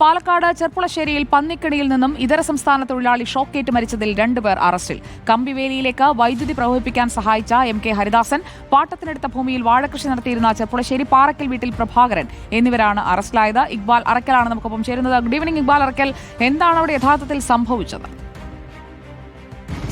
പാലക്കാട് ചെർപ്പുളശ്ശേരിയിൽ പന്നിക്കണിയിൽ നിന്നും ഇതര സംസ്ഥാന തൊഴിലാളി ഷോക്കേറ്റ് മരിച്ചതിൽ രണ്ടുപേർ അറസ്റ്റിൽ. കമ്പിവേലിയിലേക്ക് വൈദ്യുതി പ്രവഹിപ്പിക്കാൻ സഹായിച്ച എം കെ ഹരിദാസൻ പാട്ടത്തിനെടുത്ത ഭൂമിയിൽ വാഴകൃഷി നടത്തിയിരുന്ന ചെർപ്പുളശ്ശേരി പാറക്കൽ വീട്ടിൽ പ്രഭാകരൻ എന്നിവരാണ് അറസ്റ്റിലായത്. ഇക്ബാൽ അറക്കലാണ് നമുക്കൊപ്പം ചേരുന്നത്. ഗുഡ് ഈവനിംഗ് ഇക്ബാൽ അറക്കൽ എന്താണ് അവിടെ യഥാർത്ഥത്തിൽ സംഭവിച്ചത്?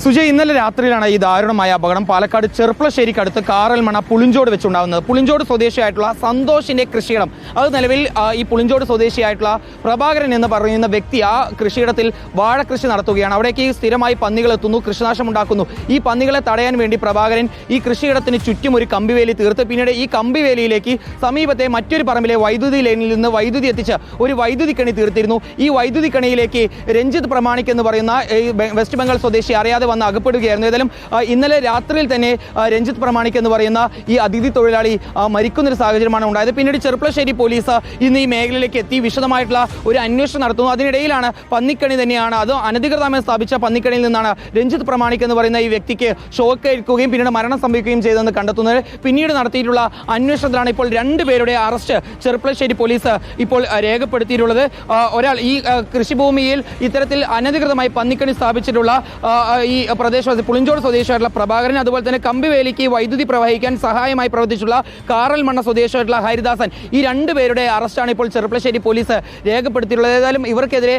സുജയ് ഇന്നലെ രാത്രിയിലാണ് ഈ ദാരുണമായ അപകടം. പാലക്കാട് ചെറുപ്പളശ്ശേരിക്കടുത്ത് കാറൽമണ പുളിഞ്ചോട് വെച്ചുണ്ടാകുന്നത് പുളിഞ്ചോട് സ്വദേശിയായിട്ടുള്ള സന്തോഷിന്റെ കൃഷിയിടം. അത് നിലവിൽ ഈ പുളിഞ്ചോട് സ്വദേശിയായിട്ടുള്ള പ്രഭാകരൻ എന്ന് പറയുന്ന വ്യക്തി ആ കൃഷിയിടത്തിൽ വാഴ വാഴകൃഷി നടത്തുകയാണ്. അവിടേക്ക് സ്ഥിരമായി പന്നികൾ എത്തുന്നു കൃഷിനാശം ഉണ്ടാക്കുന്നു ഈ പന്നികളെ തടയാൻ വേണ്ടി പ്രഭാകരൻ ഈ കൃഷിയിടത്തിന് ചുറ്റും ഒരു കമ്പിവേലി തീർത്ത്. പിന്നീട് ഈ കമ്പിവേലിയിലേക്ക് സമീപത്തെ മറ്റൊരു പറമ്പിലെ വൈദ്യുതി ലൈനിൽ നിന്ന് വൈദ്യുതി എത്തിച്ച് ഒരു വൈദ്യുതി കണി തീർത്തിരുന്നു. ഈ വൈദ്യുതി കണിയിലേക്ക് രഞ്ജിത് പ്രമാണിക് എന്ന് പറയുന്ന വെസ്റ്റ് ബംഗാൾ സ്വദേശി അറിയാതെ വന്ന് അകപ്പെടുകയായിരുന്നു. ഏതായാലും ഇന്നലെ രാത്രിയിൽ തന്നെ രഞ്ജിത്ത് പ്രമാണിക് എന്ന് പറയുന്ന ഈ അതിഥി തൊഴിലാളി മരിക്കുന്നൊരു സാഹചര്യമാണ് ഉണ്ടായത്. പിന്നീട് ചെറുപ്പളശ്ശേരി പോലീസ് ഇന്ന് ഈ മേഖലയിലേക്ക് എത്തി വിശദമായിട്ടുള്ള ഒരു അന്വേഷണം നടത്തുന്നു. അതിനിടയിലാണ് പന്നിക്കണി തന്നെയാണ് അത് അനധികൃതമായി സ്ഥാപിച്ച പന്നിക്കണിയിൽ നിന്നാണ് രഞ്ജിത്ത് പ്രമാണിക് എന്ന് പറയുന്ന ഈ വ്യക്തിക്ക് ഷോക്ക് ഏൽക്കുകയും പിന്നീട് മരണം സംഭവിക്കുകയും ചെയ്തതെന്ന് കണ്ടെത്തുന്നത്. പിന്നീട് നടത്തിയിട്ടുള്ള അന്വേഷണത്തിലാണ് ഇപ്പോൾ രണ്ടുപേരുടെ അറസ്റ്റ് ചെറുപ്പളശ്ശേരി പോലീസ് ഇപ്പോൾ രേഖപ്പെടുത്തിയിട്ടുള്ളത്. ഒരാൾ ഈ കൃഷിഭൂമിയിൽ ഇത്തരത്തിൽ അനധികൃതമായി പന്നിക്കണി സ്ഥാപിച്ചിട്ടുള്ള ഈ പ്രദേശവാസി പുളിഞ്ചോട് സ്വദേശിയായിട്ടുള്ള പ്രഭാകരൻ അതുപോലെ തന്നെ കമ്പിവേലിക്ക് വൈദ്യുതി പ്രവഹിക്കാൻ സഹായമായി പ്രവർത്തിച്ചുള്ള കാറൽ മണ്ണ സ്വദേശിയായിട്ടുള്ള ഹരിദാസൻ. ഈ രണ്ടുപേരുടെ അറസ്റ്റാണ് ഇപ്പോൾ ചെറുപ്പശ്ശേരി പോലീസ് രേഖപ്പെടുത്തിയിട്ടുള്ളത്. ഏതായാലും ഇവർക്കെതിരെ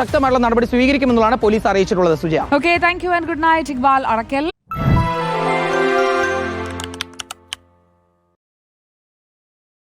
ശക്തമായിട്ടുള്ള നടപടി സ്വീകരിക്കുമെന്നുള്ളതാണ് പോലീസ് അറിയിച്ചിട്ടുള്ളത്. Sujaya. Okay thank you and good night Iqbal Arakkal.